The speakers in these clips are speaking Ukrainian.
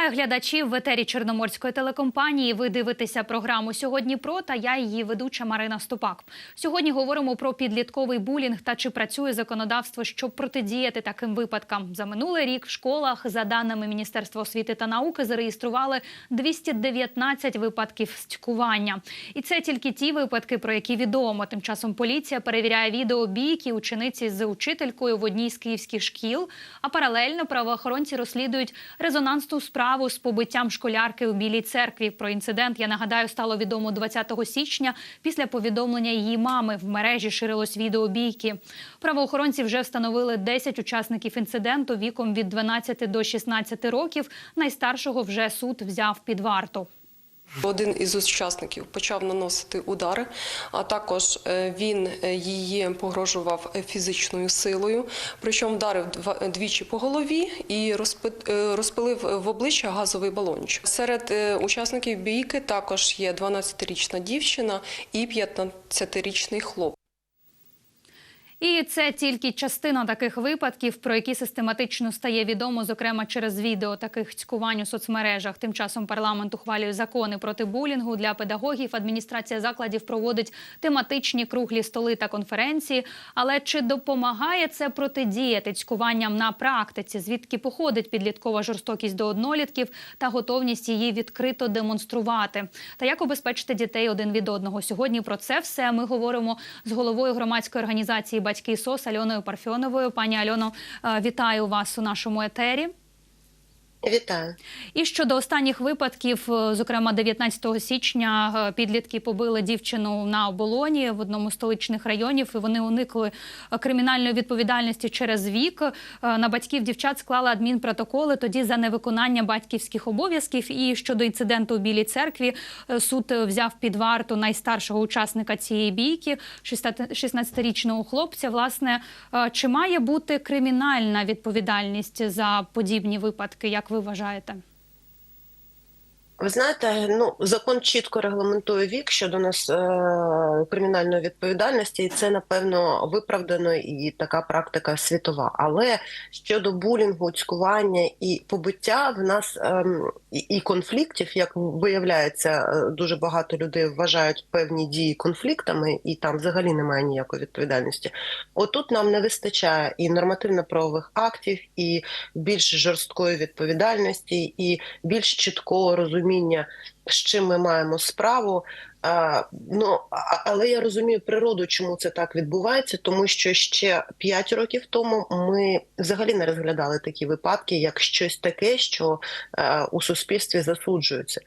Вітаю глядачів в етері Чорноморської телекомпанії. Ви дивитеся програму сьогодні про та я її ведуча Марина Ступак. Сьогодні говоримо про підлітковий булінг та чи працює законодавство, щоб протидіяти таким випадкам. За минулий рік в школах, за даними Міністерства освіти та науки, зареєстрували 219 випадків стькування. І це тільки ті випадки, про які відомо. Тим часом поліція перевіряє відео бійки учениці з учителькою в одній з київських шкіл. А паралельно правоохоронці розслідують резонансну справу з побиттям школярки у Білій церкві. Про інцидент я нагадаю стало відомо 20 січня. Після повідомлення її мами в мережі ширилось відео бійки. Правоохоронці вже встановили 10 учасників інциденту віком від 12 до 16 років. Найстаршого вже суд взяв під варту. Один із учасників почав наносити удари, а також е, він е, її погрожував е, фізичною силою, причому вдарив двічі по голові і розпи- розпилив в обличчя газовий балончик. Серед учасників бійки також є 12-річна дівчина і 15-річний хлоп. І це тільки частина таких випадків, про які систематично стає відомо, зокрема через відео таких цькувань у соцмережах. Тим часом парламент ухвалює закони проти булінгу для педагогів. Адміністрація закладів проводить тематичні круглі столи та конференції. Але чи допомагає це протидіяти цькуванням на практиці? Звідки походить підліткова жорстокість до однолітків та готовність її відкрито демонструвати? Та як убезпечити дітей один від одного? Сьогодні про це все ми говоримо з головою громадської організації Батьки СОС Альоною Парфьоновою. Пані Альоно, е, вітаю вас у нашому етері. Вітаю. І щодо останніх випадків, е, зокрема 19 січня, е, підлітки побили дівчину на оболоні в одному з столичних районів. і Вони уникли кримінальної відповідальності через вік. Е, На батьків дівчат склали адмінпротоколи тоді за невиконання батьківських обов'язків. І щодо інциденту у Білій церкві, суд взяв під варту найстаршого учасника цієї бійки, 16-річного хлопця. Власне, чи має бути кримінальна відповідальність за подібні випадки? Як ви вважаєте? Ви знаєте, ну закон чітко регламентує вік щодо нас е, кримінальної відповідальності, і це напевно виправдано і така практика світова. Але щодо булінгу, цькування і побиття, в нас і, і конфліктів, як виявляється, е, дуже багато людей вважають певні дії конфліктами, і там взагалі немає ніякої відповідальності. Отут нам не вистачає і нормативно-правових актів, і більш жорсткої відповідальності, і більш чіткого розуміння, з чим ми маємо справу. А, ну але я розумію природу, чому це так відбувається, тому що ще 5 років тому ми взагалі не розглядали такі випадки, як щось таке, що а, у суспільстві засуджується.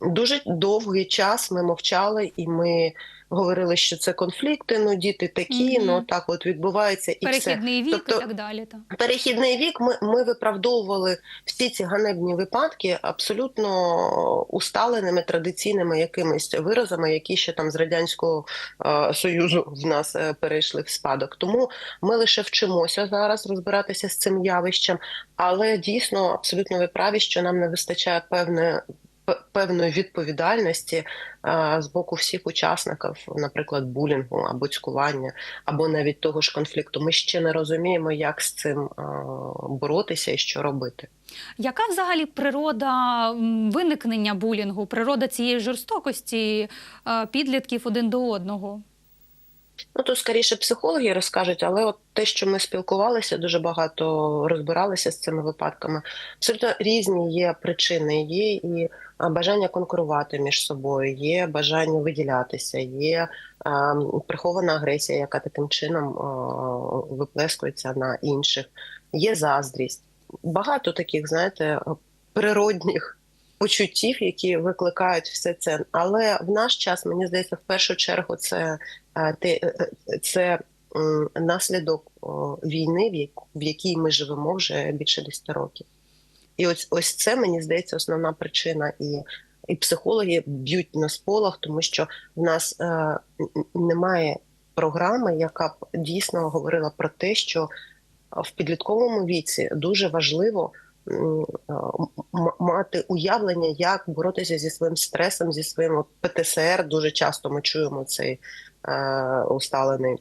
Дуже довгий час ми мовчали, і ми говорили, що це конфлікти. Ну діти такі, Мгм. ну так от відбувається, і все. Перехідний вік Тобто- і так далі. Та. Перехідний вік ми, ми виправдовували всі ці ганебні випадки абсолютно усталеними традиційними якимись виразами, які ще там з радянського е, союзу в нас е, перейшли в спадок. Тому ми лише вчимося зараз розбиратися з цим явищем, але дійсно абсолютно ви праві, що нам не вистачає певне. Певної відповідальності з боку всіх учасників, наприклад, булінгу або цькування, або навіть того ж конфлікту. Ми ще не розуміємо, як з цим боротися і що робити. Яка взагалі природа виникнення булінгу, природа цієї жорстокості підлітків один до одного? Ну то скоріше психологи розкажуть, але от те, що ми спілкувалися, дуже багато розбиралися з цими випадками. Абсолютно різні є причини. Є і бажання конкурувати між собою, є бажання виділятися, є а, прихована агресія, яка таким чином а, виплескується на інших. Є заздрість. Багато таких, знаєте, природних почуттів, які викликають все це. Але в наш час мені здається, в першу чергу це е, е, е, це наслідок війни, в якій ми живемо вже більше 10 років. І ось ось це мені здається основна причина. І, і психологи б'ють на сполох, тому що в нас е, немає програми, яка б дійсно говорила про те, що в підлітковому віці дуже важливо мати уявлення, як боротися зі своїм стресом, зі своїм от ПТСР. Дуже часто ми чуємо цей е, усталений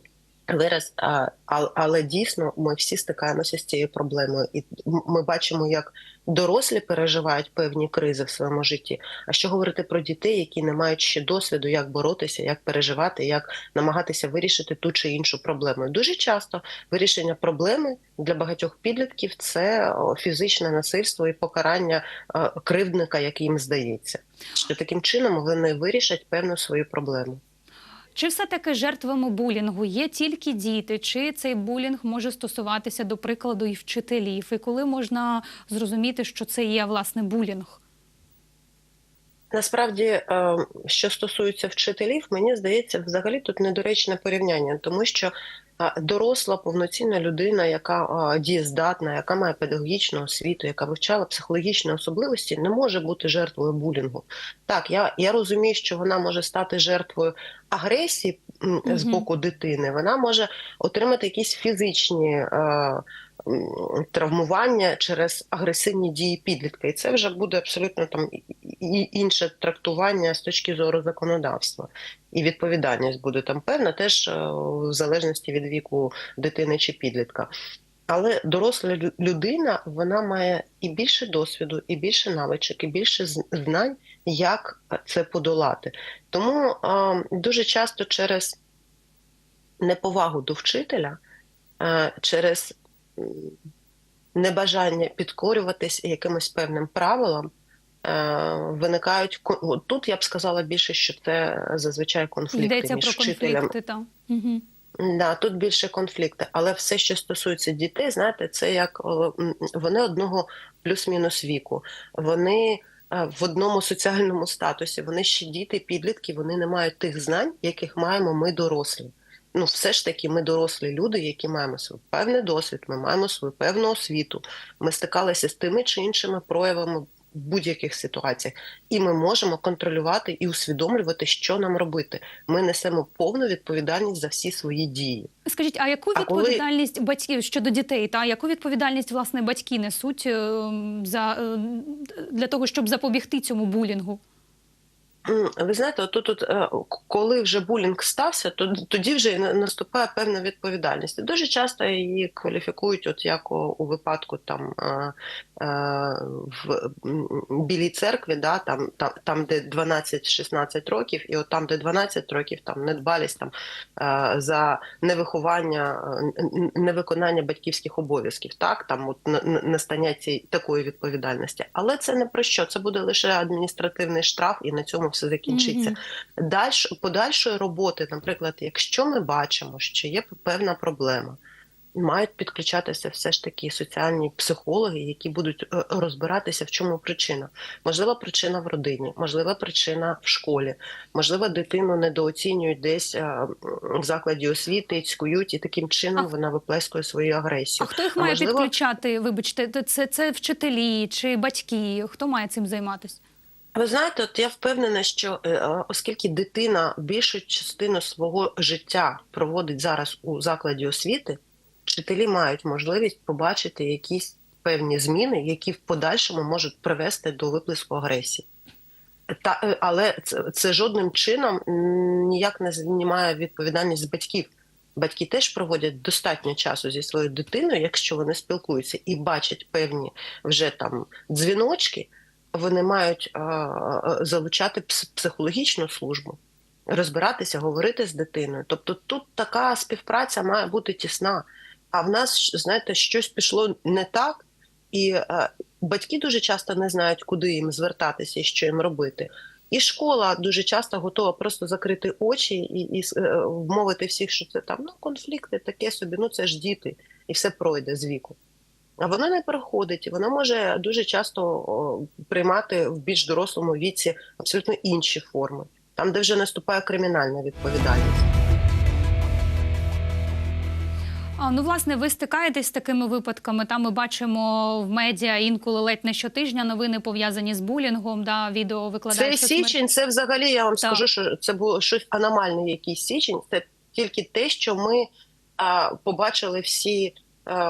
вираз, а- але дійсно ми всі стикаємося з цією проблемою, і ми бачимо, як дорослі переживають певні кризи в своєму житті. А що говорити про дітей, які не мають ще досвіду, як боротися, як переживати, як намагатися вирішити ту чи іншу проблему. Дуже часто вирішення проблеми для багатьох підлітків це фізичне насильство і покарання е, кривдника, як їм здається, що таким чином вони вирішать певну свою проблему. Чи все-таки жертвами булінгу є тільки діти, чи цей булінг може стосуватися, до прикладу, і вчителів? І коли можна зрозуміти, що це є власне булінг? Насправді, е, що стосується вчителів, мені здається, взагалі тут недоречне порівняння, тому що доросла повноцінна людина, яка дієздатна, яка має педагогічну освіту, яка вивчала психологічні особливості, не може бути жертвою булінгу. Так, я, я розумію, що вона може стати жертвою агресії з боку дитини. Вона може отримати якісь фізичні. Травмування через агресивні дії підлітка, і це вже буде абсолютно там і- інше трактування з точки зору законодавства, і відповідальність буде там певна, теж е, в залежності від віку дитини чи підлітка. Але доросла людина вона має і більше досвіду, і більше навичок, і більше знань, як це подолати. Тому е, дуже часто через неповагу до вчителя, е, через небажання підкорюватись якимось певним правилам. Е, Виникають тут, я б сказала більше, що це зазвичай конфлікти Йдеться між про конфлікти. Та. Угу. Да, тут більше конфлікти, але все, що стосується дітей, знаєте, це як вони одного плюс-мінус віку. Вони е, в одному соціальному статусі. Вони ще діти, підлітки, вони не мають тих знань, яких маємо ми дорослі. Ну, все ж таки, ми дорослі люди, які маємо свій певний досвід, ми маємо свою певну освіту. Ми стикалися з тими чи іншими проявами в будь-яких ситуаціях, і ми можемо контролювати і усвідомлювати, що нам робити ми несемо повну відповідальність за всі свої дії. Скажіть, а яку А коли- відповідальність батьків щодо дітей? Та яку відповідальність власне батьки несуть е, за е, для того, щоб запобігти цьому булінгу? Ви знаєте, отут, тут, е, коли вже булінг стався, то тоді вже наступає певна відповідальність. Дуже часто її кваліфікують, от як у, випадку там е, е, в білій церкві, да, там, там, там де 12-16 років, і от там, де 12 років, там недбалість там за невиховання, невиконання батьківських обов'язків, так там от на- на- настання цієї такої відповідальності. Але це не про що. Це буде лише адміністративний штраф, і на цьому все закінчиться. Мгм. Дальш, подальшої роботи, наприклад, якщо ми бачимо, що є певна проблема, мають підключатися все ж таки соціальні психологи, які будуть е, розбиратися, в чому причина. Можлива причина в родині, можлива причина в школі, можливо, дитину недооцінюють десь е, в закладі освіти, цькують, і таким чином А- вона виплескує свою А агресію. хто їх А має можливо- підключати? Вибачте, це, це вчителі чи батьки? Хто має цим займатися? Ви знаєте, от я впевнена, що е, е, оскільки дитина більшу частину свого життя проводить зараз у закладі освіти, вчителі мають можливість побачити якісь певні зміни, які в подальшому можуть привести до виплеску агресії. Та, е, але це, це жодним чином ніяк не знімає відповідальність батьків. Батьки теж проводять достатньо часу зі своєю дитиною, якщо вони спілкуються і бачать певні вже там дзвіночки, вони мають е, е, залучати психологічну службу, розбиратися, говорити з дитиною. Тобто тут така співпраця має бути тісна. А в нас, знаєте, щось пішло не так, і е, батьки дуже часто не знають, куди їм звертатися і що їм робити. І школа дуже часто готова просто закрити очі і, і вмовити всіх, що це там ну конфлікти, таке собі, ну це ж діти, і все пройде з віку. А воно не переходить, і воно може дуже часто приймати в більш дорослому віці абсолютно інші форми, там, де вже наступає кримінальна відповідальність. Ну, власне, ви стикаєтесь з такими випадками. Там ми бачимо в медіа інколи ледь не щотижня новини пов'язані з булінгом. Да, відео викладають. Соцмер- січень, це взагалі я вам Так. скажу, що це було щось аномальне, якийсь січень. Це тільки те, що ми а, побачили всі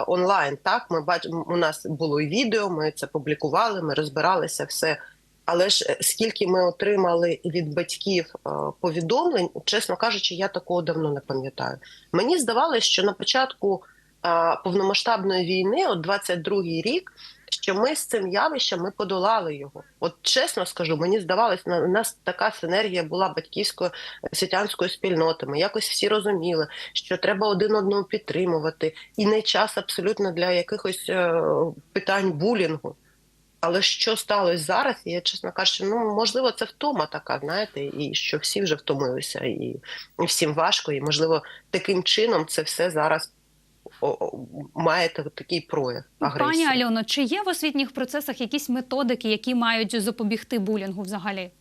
онлайн. Так, ми бачимо, у нас було і відео, ми це публікували, ми розбиралися все. Але ж е, скільки ми отримали від батьків е, повідомлень, чесно кажучи, я такого давно не пам'ятаю. Мені здавалося, що на початку е, повномасштабної війни, от 22-й рік, що ми з цим явищем ми подолали його. От чесно скажу, мені здавалось, на нас така синергія була батьківської світянської спільноти. Ми якось всі розуміли, що треба один одного підтримувати, і не час абсолютно для якихось е, питань булінгу. Але що сталося зараз? Я чесно кажучи, ну можливо, це втома така, знаєте, і що всі вже втомилися, і, всім важко, і можливо, таким чином це все зараз має та- такий прояв агресії. Пані Альоно, чи є в освітніх процесах якісь методики, які мають запобігти булінгу взагалі?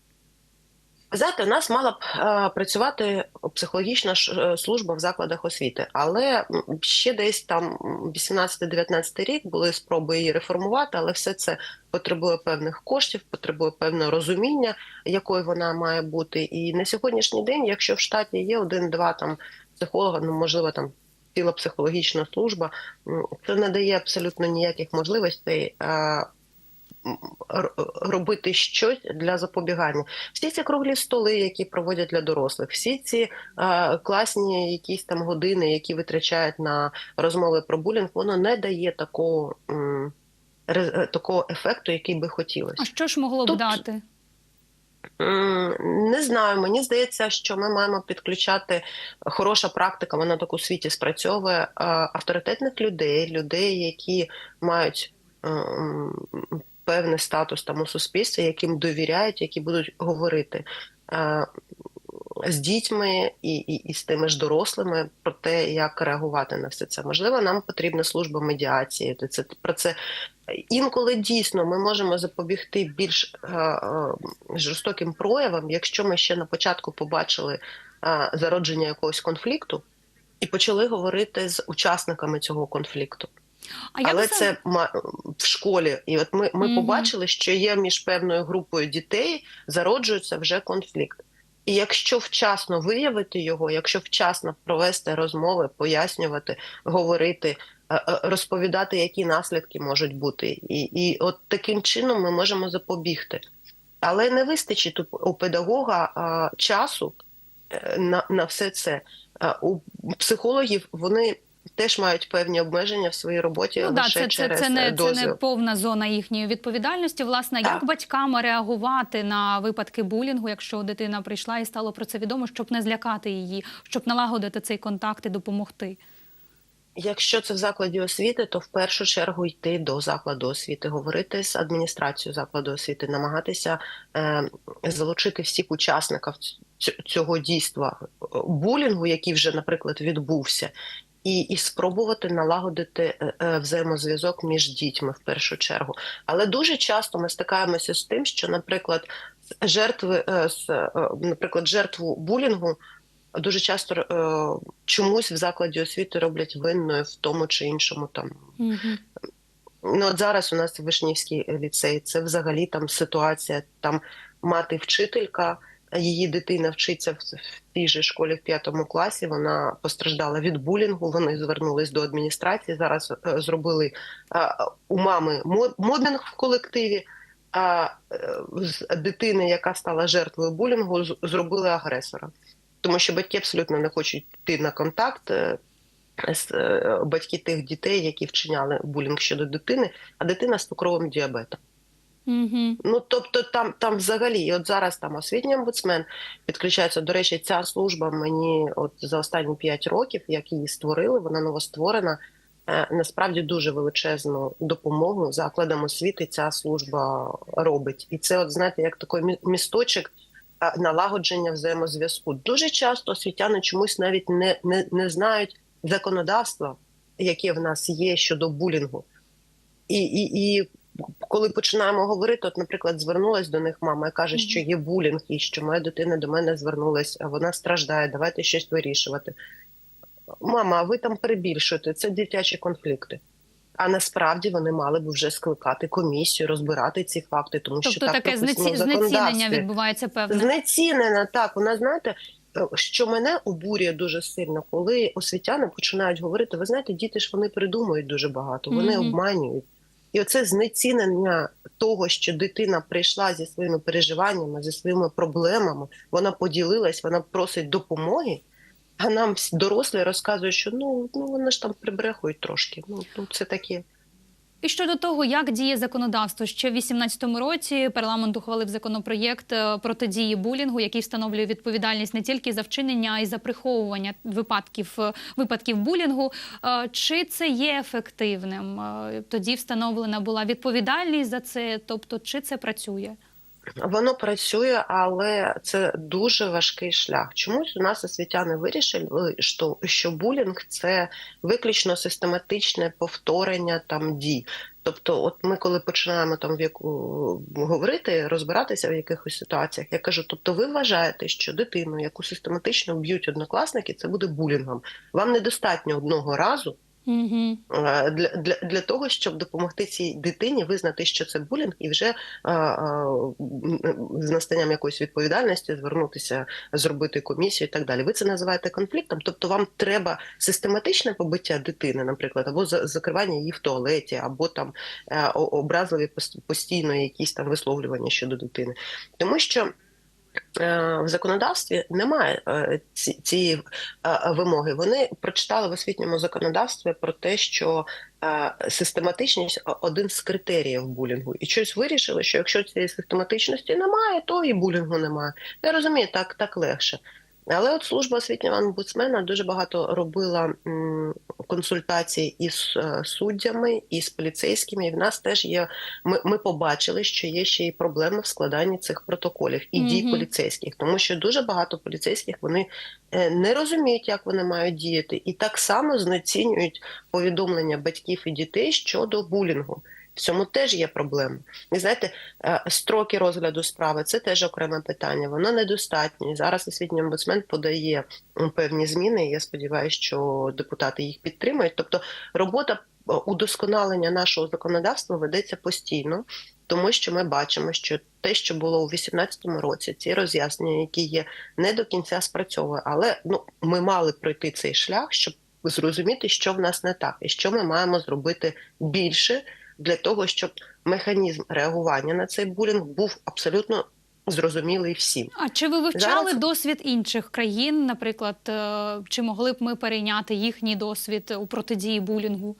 Знаєте, у нас мала б е, працювати психологічна ж, е, служба в закладах освіти, але ще десь там 18-19 рік були спроби її реформувати, але все це потребує певних коштів, потребує певного розуміння, якою вона має бути. І на сьогоднішній день, якщо в штаті є один-два там психолога, ну можливо там. Ціла психологічна служба це не дає абсолютно ніяких можливостей робити щось для запобігання. Всі ці круглі столи, які проводять для дорослих, всі ці е, класні якісь там години, які витрачають на розмови про булінг, воно не дає такого, е, такого ефекту, який би хотілося. А що ж могло б Тут- дати? Не знаю. Мені здається, що ми маємо підключати хороша практика. Вона так у світі спрацьовує е, авторитетних людей, людей, які мають ем, певний статус там у суспільстві, яким довіряють, які будуть говорити. З дітьми і, і, і з тими ж дорослими про те, як реагувати на все це. Можливо, нам потрібна служба медіації. Це- Це про це інколи дійсно ми можемо запобігти більш е, е, жорстоким проявам, якщо ми ще на початку побачили е, зародження якогось конфлікту і почали говорити з учасниками цього конфлікту. А Але це ма- в школі, і от ми, ми Мгм. побачили, що є між певною групою дітей зароджується вже конфлікт. І якщо вчасно виявити його, якщо вчасно провести розмови, пояснювати, говорити, е, е, розповідати, які наслідки можуть бути, і, і от таким чином ми можемо запобігти. Але не вистачить у, педагога а, часу е, на, на все це. У психологів вони теж мають певні обмеження в своїй роботі Ну, лише це, це, через це, не, це не повна зона їхньої відповідальності. Власне, Так. як батькам реагувати на випадки булінгу, якщо дитина прийшла і стало про це відомо, щоб не злякати її, щоб налагодити цей контакт і допомогти? Якщо це в закладі освіти, то в першу чергу йти до закладу освіти, говорити з адміністрацією закладу освіти, намагатися е, залучити всіх учасників цього дійства е, булінгу, який вже, наприклад, відбувся, і, і спробувати налагодити е, е, взаємозв'язок між дітьми в першу чергу. Але дуже часто ми стикаємося з тим, що, наприклад, жертви, е, з, наприклад, жертву булінгу дуже часто е, чомусь в закладі освіти роблять винною в тому чи іншому там. Угу. Ну от зараз у нас Вишнівський ліцей, це взагалі там ситуація. Там мати вчителька, її дитина вчиться в, тій же школі в п'ятому класі. Вона постраждала від булінгу. Вони звернулись до адміністрації. Зараз е, зробили е, у мами мо- мобінг в колективі. А е, з дитини, яка стала жертвою булінгу, зробили агресора, тому що батьки абсолютно не хочуть йти на контакт. з батьки тих дітей, які вчиняли булінг щодо дитини, а дитина з цукровим діабетом. Угу. Ну тобто, там там взагалі, і от зараз там освітній омбудсмен підключається. До речі, ця служба мені, от за останні 5 років, як її створили, вона новостворена. е, Насправді дуже величезну допомогу закладам освіти ця служба робить, і це, от знаєте, як такий місточок е, налагодження взаємозв'язку. Дуже часто освітяни чомусь навіть не, не, не знають законодавства, яке в нас є щодо булінгу. І, і, і коли починаємо говорити, от, наприклад, звернулась до них мама і каже, що є булінг, і що моя дитина до мене звернулась, а вона страждає, давайте щось вирішувати. Мама, а ви там перебільшуєте, це дитячі конфлікти. А насправді вони мали б вже скликати комісію, розбирати ці факти, тому що Тобто так таке знецінення відбувається певне. Знецінена, так. Вона знаєте, е, що мене обурює дуже сильно, коли освітяни починають говорити: ви знаєте, діти ж вони придумують дуже багато, вони Мгм. обманюють. І оце знецінення того, що дитина прийшла зі своїми переживаннями, зі своїми проблемами, вона поділилась, вона просить допомоги. А нам дорослі розказують, що ну, ну вони ж там прибрехують трошки. Ну, ну це таке. І щодо того, як діє законодавство, ще в 2018 році парламент ухвалив законопроєкт е, протидії булінгу, який встановлює відповідальність не тільки за вчинення, а й за приховування випадків е, випадків булінгу. Е, Чи це є ефективним? Тоді встановлена була відповідальність за це, тобто чи це працює? Воно працює, але це дуже важкий шлях. Чомусь у нас освітяни вирішили, що, що булінг це виключно систематичне повторення там дій. Тобто, от ми, коли починаємо там в яку говорити, розбиратися в якихось ситуаціях, я кажу: тобто, ви вважаєте, що дитину, яку систематично б'ють однокласники, це буде булінгом. Вам недостатньо одного разу. Для, для, для того, щоб допомогти цій дитині визнати, що це булінг, і вже а, а, з настанням якоїсь відповідальності звернутися, зробити комісію і так далі. Ви це називаєте конфліктом, тобто вам треба систематичне побиття дитини, наприклад, або за- закривання її в туалеті, або там е, образливі пос- постійно якісь там висловлювання щодо дитини, тому що. Е, В законодавстві немає е, цієї е, вимоги. Вони прочитали в освітньому законодавстві про те, що систематичність один з критеріїв булінгу, і щось вирішили, що якщо цієї систематичності немає, то і булінгу немає. Я розумію, так, так легше. Але от служба освітнього омбудсмена дуже багато робила консультацій із е, суддями, і з поліцейськими. І в нас теж є. Ми, ми побачили, що є ще й проблеми в складанні цих протоколів і дій Мгм. поліцейських, тому що дуже багато поліцейських вони е, не розуміють, як вони мають діяти, і так само знецінюють повідомлення батьків і дітей щодо булінгу. В цьому теж є проблема. І знаєте, е, строки розгляду справи це теж окреме питання. Воно недостатнє. Зараз освітній омбудсмен подає певні зміни. і Я сподіваюся, що депутати їх підтримають. Тобто, робота е, удосконалення нашого законодавства ведеться постійно, тому що ми бачимо, що те, що було у 2018 році, ці роз'яснення, які є, не до кінця спрацьовує. Але ну ми мали пройти цей шлях, щоб зрозуміти, що в нас не так, і що ми маємо зробити більше для того, щоб механізм реагування на цей булінг був абсолютно зрозумілий всім. А чи ви вивчали Зараз- досвід інших країн? Наприклад, е, чи могли б ми перейняти їхній досвід у протидії булінгу?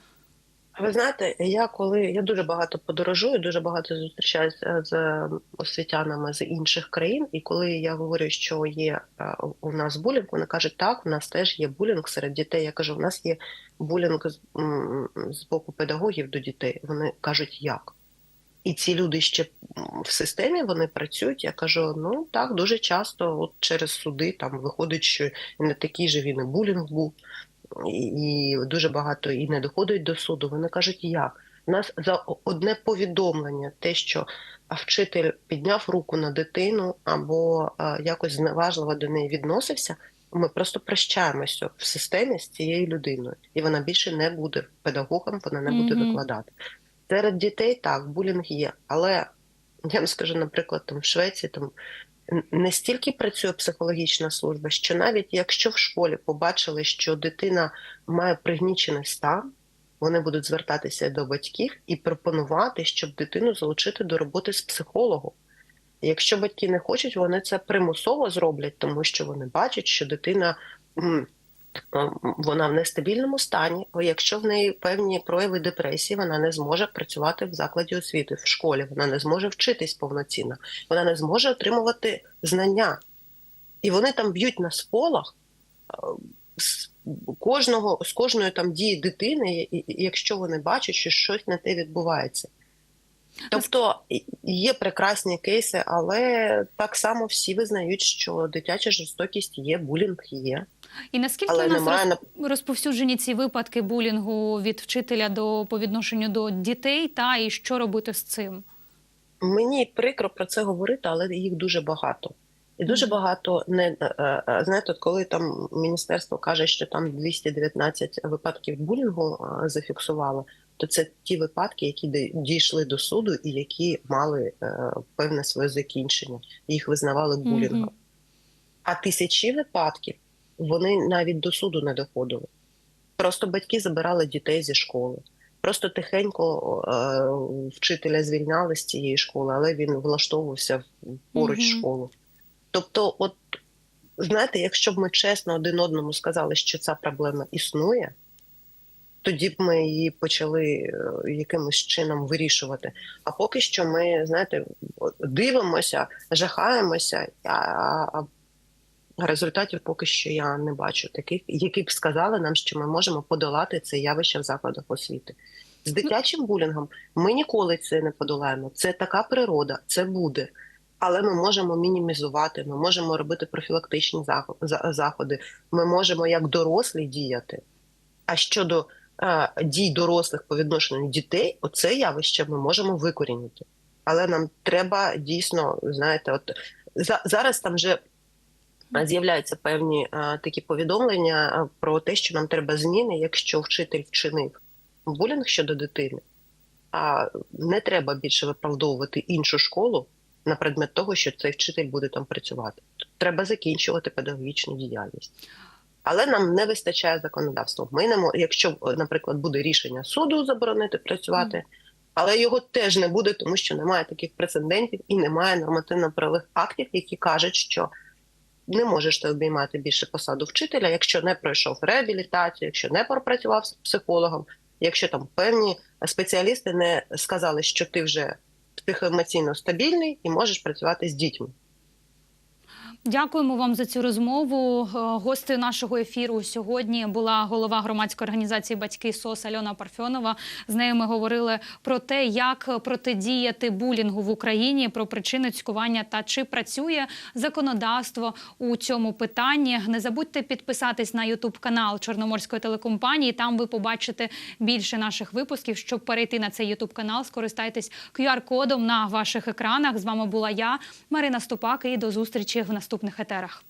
Ви знаєте, я коли я дуже багато подорожую, дуже багато зустрічаюся з освітянами з інших країн, і коли я говорю, що є е, у нас булінг, вони кажуть, так, у нас теж є булінг серед дітей. Я кажу, у нас є булінг з, з боку педагогів до дітей. Вони кажуть, як? І ці люди ще в системі вони працюють. Я кажу: ну так, дуже часто, от через суди там виходить, що не такий же він і булінг був, і, дуже багато і не доходить до суду. Вони кажуть, як? У нас за одне повідомлення, те, що вчитель підняв руку на дитину або якось зневажливо до неї відносився. Ми просто прощаємося в системі з цією людиною, і вона більше не буде педагогом, вона не буде Мгм. викладати. Серед дітей так, булінг є, але я вам скажу, наприклад, там в Швеції там не стільки працює психологічна служба, що навіть якщо в школі побачили, що дитина має пригнічений стан, вони будуть звертатися до батьків і пропонувати, щоб дитину залучити до роботи з психологом. Якщо батьки не хочуть, вони це примусово зроблять, тому що вони бачать, що дитина вона в нестабільному стані. Якщо в неї певні прояви депресії, вона не зможе працювати в закладі освіти, в школі, вона не зможе вчитись повноцінно, вона не зможе отримувати знання. І вони там б'ють на сполах е, з кожного з кожної там дії дитини, якщо вони бачать, що щось на те відбувається. Тобто є прекрасні кейси, але так само всі визнають, що дитяча жорстокість є, булінг є, І наскільки але у нас немає розповсюджені ці випадки булінгу від вчителя до по відношенню до дітей, та і що робити з цим? Мені прикро про це говорити, але їх дуже багато. І дуже багато не е, е, знаєте, коли там міністерство каже, що там 219 випадків булінгу е, зафіксувало, то це ті випадки, які дійшли до суду і які мали е, певне своє закінчення. Їх визнавали булінгом. Мгм. А тисячі випадків вони навіть до суду не доходили. Просто батьки забирали дітей зі школи. Просто тихенько е, вчителя звільняли з цієї школи, але він влаштовувався поруч Мгм. школу. Тобто, от знаєте, якщо б ми чесно один одному сказали, що ця проблема існує, тоді б ми її почали е, якимось чином вирішувати. А поки що ми, знаєте, дивимося, жахаємося, а, результатів поки що я не бачу таких, які б сказали нам, що ми можемо подолати це явище в закладах освіти. З дитячим булінгом ми ніколи це не подолаємо. Це така природа, це буде. Але ми можемо мінімізувати, ми можемо робити профілактичні заходи, ми можемо як дорослі діяти. А щодо дій дорослих по відношенню дітей, оце явище ми можемо викорінити. Але нам треба дійсно, знаєте, от за, зараз там вже з'являються певні е, такі повідомлення про те, що нам треба зміни, якщо вчитель вчинив булінг щодо дитини, а не треба більше виправдовувати іншу школу на предмет того, що цей вчитель буде там працювати. Треба закінчувати педагогічну діяльність. Але нам не вистачає законодавства. Ми не мо- якщо, наприклад, буде рішення суду заборонити працювати, але його теж не буде, тому що немає таких прецедентів і немає нормативно-правових актів, які кажуть, що не можеш ти обіймати більше посаду вчителя, якщо не пройшов реабілітацію, якщо не пропрацював з психологом, якщо там певні спеціалісти не сказали, що ти вже психоемоційно стабільний і можеш працювати з дітьми. Дякуємо вам за цю розмову. Е, Гостею нашого ефіру сьогодні була голова громадської організації Батьки СОС Альона Парфьонова. З нею ми говорили про те, як протидіяти булінгу в Україні, про причини цькування та чи працює законодавство у цьому питанні. Не забудьте підписатись на Ютуб канал Чорноморської телекомпанії. Там ви побачите більше наших випусків. Щоб перейти на цей Ютуб канал, скористайтесь QR-кодом на ваших екранах. З вами була я, Марина Ступак, і до зустрічі в наступних етерах.